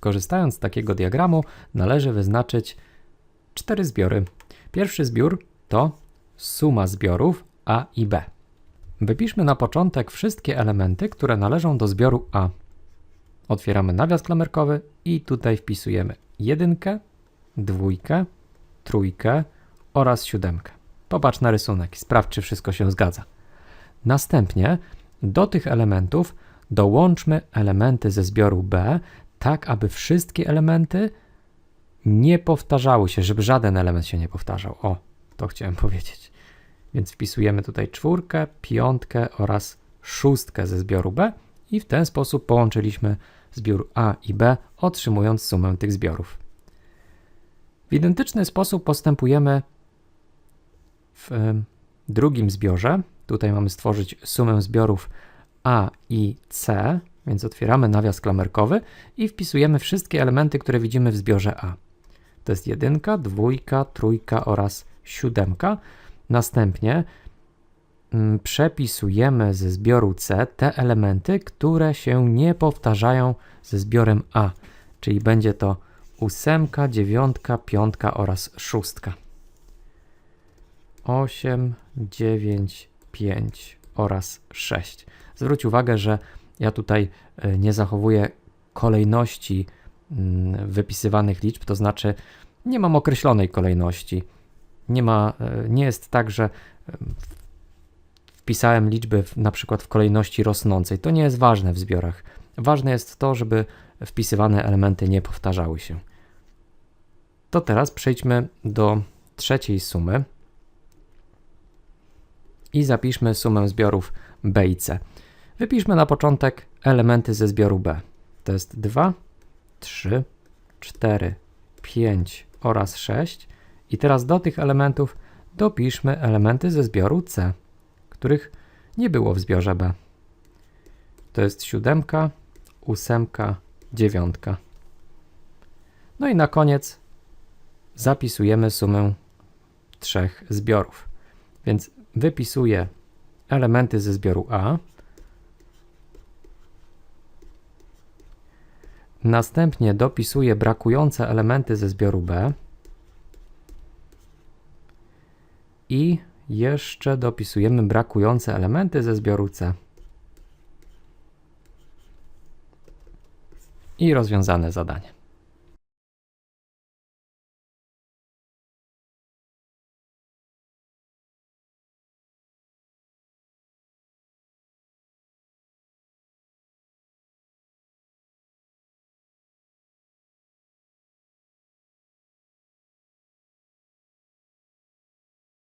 Korzystając z takiego diagramu, należy wyznaczyć cztery zbiory. Pierwszy zbiór to suma zbiorów A i B. Wypiszmy na początek wszystkie elementy, które należą do zbioru A. Otwieramy nawias klamerkowy i tutaj wpisujemy jedynkę, dwójkę, trójkę oraz siódemkę. Popatrz na rysunek i sprawdź, czy wszystko się zgadza. Następnie do tych elementów dołączmy elementy ze zbioru B, tak aby wszystkie elementy nie powtarzały się, żeby żaden element się nie powtarzał. O, to chciałem powiedzieć. Więc wpisujemy tutaj czwórkę, piątkę oraz szóstkę ze zbioru B i w ten sposób połączyliśmy zbiór A i B, otrzymując sumę tych zbiorów. W identyczny sposób postępujemy w drugim zbiorze. Tutaj mamy stworzyć sumę zbiorów A i C, więc otwieramy nawias klamerkowy i wpisujemy wszystkie elementy, które widzimy w zbiorze A. To jest jedynka, dwójka, trójka oraz siódemka. Następnie mm, przepisujemy ze zbioru C te elementy, które się nie powtarzają ze zbiorem A, czyli będzie to ósemka, dziewiątka, piątka oraz szóstka. 8, 9, 5 oraz 6. Zwróć uwagę, że ja tutaj e, nie zachowuję kolejności mm, wypisywanych liczb, to znaczy nie mam określonej kolejności. Nie, ma, e, nie jest tak, że wpisałem liczby w, na przykład w kolejności rosnącej. To nie jest ważne w zbiorach. Ważne jest to, żeby wpisywane elementy nie powtarzały się. To teraz przejdźmy do trzeciej sumy i zapiszmy sumę zbiorów B i C. Wypiszmy na początek elementy ze zbioru B. To jest 2, 3, 4, 5 oraz 6. I teraz do tych elementów dopiszmy elementy ze zbioru C, których nie było w zbiorze B. To jest siódemka, ósemka, dziewiątka. No i na koniec zapisujemy sumę trzech zbiorów. Więc wypisuję elementy ze zbioru A. Następnie dopisuję brakujące elementy ze zbioru B. I jeszcze dopisujemy brakujące elementy ze zbioru C. I rozwiązane zadanie.